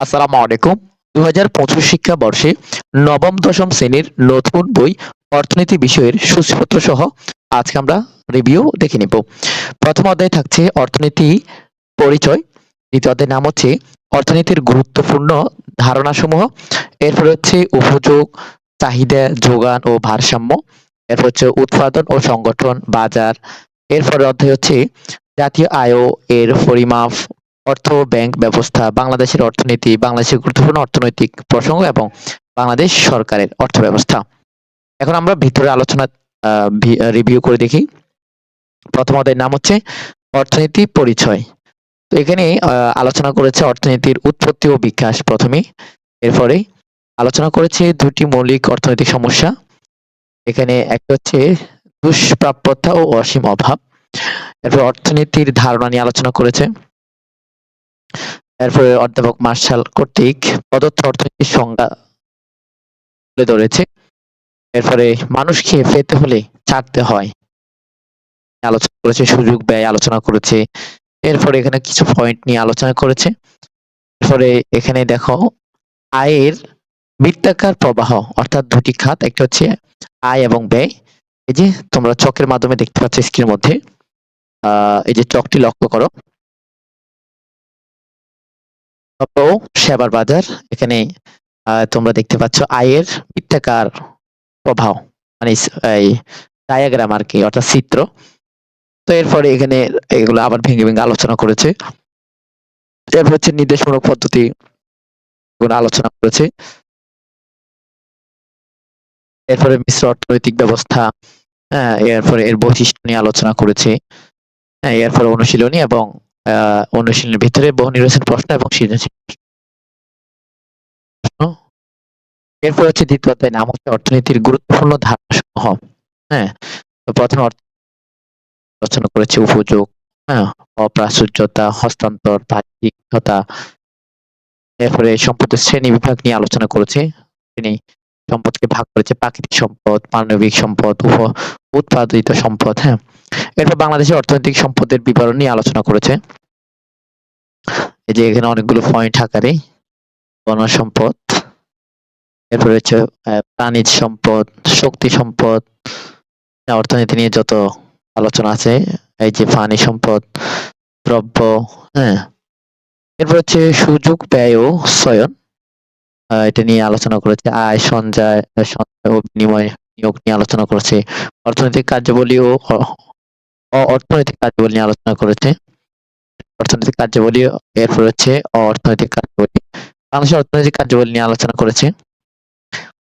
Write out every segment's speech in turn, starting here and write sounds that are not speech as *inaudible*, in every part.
আসসালামু আলাইকুম। দু হাজার পঁচিশ শিক্ষাবর্ষে নবম, দশম শ্রেণির নতুন বই অর্থনীতি বিষয়ের সূচিপত্র সহ আজকে আমরা রিভিউ দেখে নিব। প্রথম অধ্যায় থাকছে অর্থনীতি পরিচয়। দ্বিতীয় অধ্যায়ের নাম হচ্ছে অর্থনীতির গুরুত্বপূর্ণ ধারণাসমূহ। এরপর হচ্ছে উপযোগ, চাহিদা, যোগান ও ভারসাম্য। এরপর হচ্ছে উৎপাদন ও সংগঠন, বাজার। এরপর অধ্যায় হচ্ছে জাতীয় আয় এর পরিমাপ অর্থ, ব্যাংক ব্যবস্থা, বাংলাদেশের অর্থনীতি, বাংলাদেশের গুরুত্বপূর্ণ অর্থনৈতিক প্রসঙ্গ এবং বাংলাদেশ সরকারের অর্থ ব্যবস্থা। এখন আমরা ভিতরে আলোচনা রিভিউ করে দেখি। প্রথম অধ্যায়ের নাম হচ্ছে অর্থনীতি পরিচয়। তো এখানে আলোচনা করেছে অর্থনীতির উৎপত্তি ও বিকাশ প্রথমে। এরপরে আলোচনা করেছে দুটি মৌলিক অর্থনৈতিক সমস্যা। এখানে একটা হচ্ছে দুষ্প্রাপ্যতা ও অসীম অভাব। এরপর অর্থনীতির ধারণা নিয়ে আলোচনা করেছে। এরপরে অধ্যাপক মার্শাল কর্তৃক প্রদত্ত অর্থনীতির সংজ্ঞা তুলে ধরেছে। এরপরে মানুষকে পেতে হলে ছাড়তে হয়। আলোচনা করেছে, সুযোগ ব্যয় আলোচনা করেছে। এরপরে এখানে কিছু পয়েন্ট নিয়ে আলোচনা করেছে। এরপরে এখানে দেখো, আয়ের বৃত্তাকার প্রবাহ, অর্থাৎ দুটি খাত, একটা হচ্ছে আয় এবং ব্যয়। এই যে তোমরা চকের মাধ্যমে দেখতে পাচ্ছ স্ক্রিনের মধ্যে, আহ, এই যে চকটি লক্ষ্য করো। ও সেবার বাজার এখানে তোমরা দেখতে পাচ্ছ আয়ের বৃত্তাকার প্রভাব মানে এই ডায়াগ্রাম আর কি, অর্থাৎ চিত্র। তো এরপরে এখানে এগুলো আবার ভেঙে ভেঙে আলোচনা করেছে। এরপর হচ্ছে নির্দেশমূলক পদ্ধতি আলোচনা করেছে। এরপরে মিশ্র অর্থনৈতিক ব্যবস্থা হ্যাঁ এরপরে এর বৈশিষ্ট্য নিয়ে আলোচনা করেছে। হ্যাঁ এরপরে অনুশীলনী এবং অনুশীলনের ভিতরে বহু নির্বাচন প্রশ্ন এবং সৃজনশীল এরপর হচ্ছে দ্বিতীয় অধ্যায়, নাম হচ্ছে অর্থনীতির গুরুত্বপূর্ণ ধারণা সমূহ হ্যাঁ তো প্রথমে আলোচনা করেছে উপযোগ হ্যাঁ অপ্রাচুর্যতা, হস্তান্তর, বাহ্যিকতা। এরপরে সম্পদের শ্রেণি বিভাগ নিয়ে আলোচনা করেছে। তিনি সম্পদকে ভাগ করেছে প্রাকৃতিক সম্পদ, মানবিক সম্পদ উৎপাদিত সম্পদ হ্যাঁ। এরপর বাংলাদেশের অর্থনৈতিক সম্পদের বিবরণ নিয়ে আলোচনা করেছে। এই যে এখানে অনেকগুলো পয়েন্ট আকারে বন সম্পদ এরপরে হচ্ছে প্রাণীজ সম্পদ, শক্তি সম্পদ অর্থনীতি নিয়ে যত আলোচনা আছে, এই যে পানি সম্পদ, দ্রব্য হ্যাঁ। এরপর হচ্ছে সুযোগ, ব্যয় ও চয়ন এটা নিয়ে আলোচনা করেছে। আয়, সঞ্চয় সঞ্চয় ও বিনিময় নিয়োগ নিয়ে আলোচনা করেছে। অর্থনৈতিক কার্যাবলী ও অর্থনৈতিক কার্যাবলী নিয়ে আলোচনা করেছে। অর্থনৈতিক কার্যাবলী, এরপর হচ্ছে অর্থনৈতিক কার্যাবলী। বাংলাদেশের অর্থনৈতিক কার্যাবলী নিয়ে আলোচনা করেছে।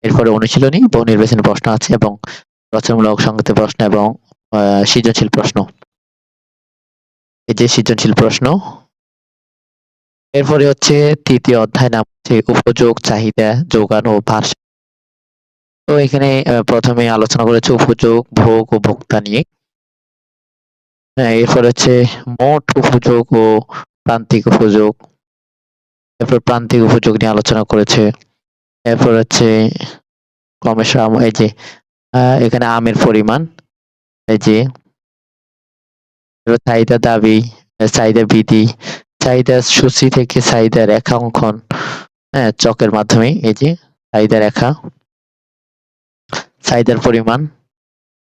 এরপরে অনুশীলনী বহু নির্বাচনী প্রশ্ন আছে এবং রচনামূলক সংগত প্রশ্ন এবং সৃজনশীল প্রশ্ন। এই যে সৃজনশীল প্রশ্ন, এরপরে হচ্ছে তৃতীয় অধ্যায়, নাম হচ্ছে উপযোগ, চাহিদা, যোগান ও ভারসাম্য। তো এখানে প্রথমে আলোচনা করেছে উপযোগ, ভোগ ও ভোক্তা নিয়ে। হ্যাঁ এরপর হচ্ছে মোট উপযোগ ও প্রান্তিক উপযোগ। এরপর প্রান্তিক উপযোগ নিয়ে আলোচনা করেছে। এরপর হচ্ছে ক্রমশ আম- এই যে এখানে আমের পরিমাণ, এই যে চাহিদা দাবি, চাহিদা বিধি চাহিদা সূচি থেকে চাহিদা রেখা অঙ্কন হ্যাঁ চকের মাধ্যমে, এই যে, চাহিদা রেখা, চাহিদার পরিমাণ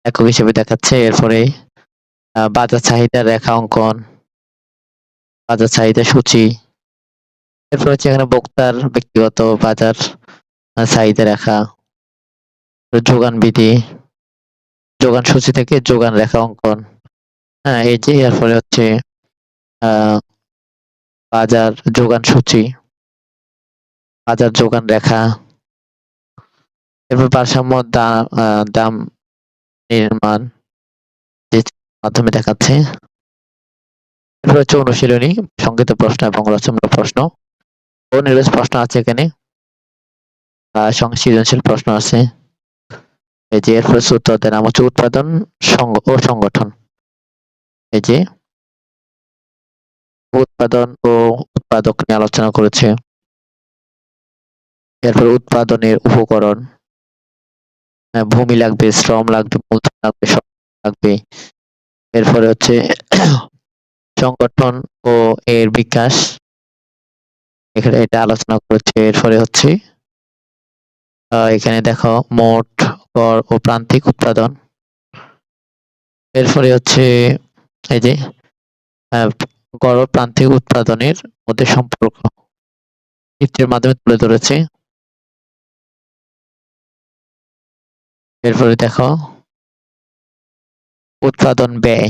একক হিসেবে দেখাচ্ছে। এরপরে বাজার চাহিদা রেখা অঙ্কন, বাজার চাহিদা সূচি, এরপর হচ্ছে এখানে ভোক্তার ব্যক্তিগত বাজার চাহিদা রেখা, যোগান বিধি, যোগান সূচি থেকে যোগান রেখা অঙ্কন। হ্যাঁ এই যে এরপরে হচ্ছে, আহ, বাজার যোগান সূচি, বাজার যোগান রেখা, এরপর ভারসাম্য দাম দাম নির্মাণ মাধ্যমে দেখাচ্ছে। অনুশীলনী সংগীত প্রশ্ন এবং রচনামূলক প্রশ্ন। ও প্রশ্ন আছে এখানে। আহ সঙ্গে সৃজনশীল প্রশ্ন আছে। এই যে চতুর্থ অধ্যায় নাম হচ্ছে উৎপাদন ও সংগঠন। এই যে উৎপাদন ও উৎপাদক নিয়ে আলোচনা করেছে। এরপর উৎপাদনের উপকরণ। ভূমি লাগবে, শ্রম লাগবে, মূলধন লাগবে লাগবে। এরপরে হচ্ছে সংগঠন ও এর বিকাশ। এখানে এটা আলোচনা করেছে, এরপরে হচ্ছে এখানে দেখো, মোট গড় ও প্রান্তিক উৎপাদন। এরপরে হচ্ছে, এই যে গড় প্রান্তিক উৎপাদনের মধ্যে সম্পর্ক। চিত্রের মাধ্যমে তুলে ধরেছে। এরপরে দেখো উৎপাদন ব্যয়,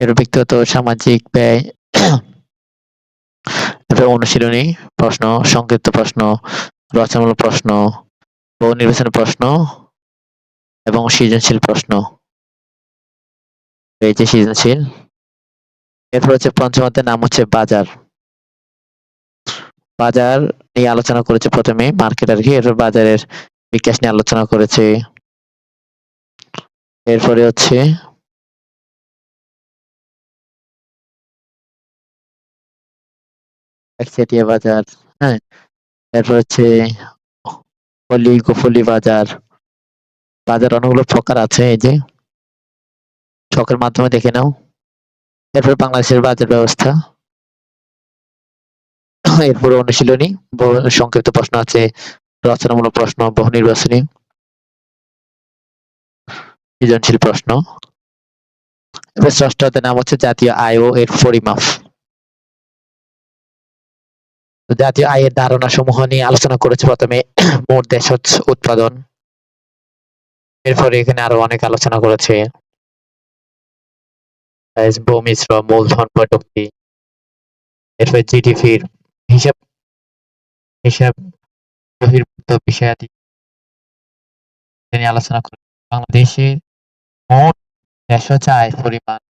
এর ব্যক্তিগত সামাজিক ব্যয় *clears throat* অনুশীলনী প্রশ্ন, সংক্ষিপ্ত প্রশ্ন, রচনামূলক প্রশ্ন বহু নির্বাচনী প্রশ্ন এবং সৃজনশীল প্রশ্ন। এই যে সৃজনশীল, এরপর হচ্ছে পঞ্চম নাম হচ্ছে বাজার। বাজার নিয়ে আলোচনা করেছে প্রথমে মার্কেট আর কি এরপর বাজারের বিকাশ নিয়ে আলোচনা করেছে। এরপরে হচ্ছে একচেটিয়া বাজার হ্যাঁ। এরপর হচ্ছে পল্লী, গোপল্লী বাজার। বাজার অনেকগুলো প্রকার আছে, এই যে। ছকের মাধ্যমে দেখে নাও। এরপর বাংলাদেশের বাজার ব্যবস্থা। এরপরে অনুশীলনী সংক্ষিপ্ত প্রশ্ন আছে, রচনামূলক প্রশ্ন, বহু নির্বাচনী। সৃজনশীল প্রশ্ন। ষষ্ঠ নাম হচ্ছে জাতীয় আয় ও এর পরিমাপ। জাতীয় আয়ের ধারণা সমূহ নিয়ে আলোচনা করেছে প্রথমে *clears throat* মোট দেশ উৎপাদন। এরপরে এখানে আরও অনেক আলোচনা করেছে। মূলধন, প্রযুক্তি। এরপরে জিডিপির হিসাব হিসাব বহির্ভূত বিষয়াদি আলোচনা করে বাংলাদেশের แค่กระจายปริมาณ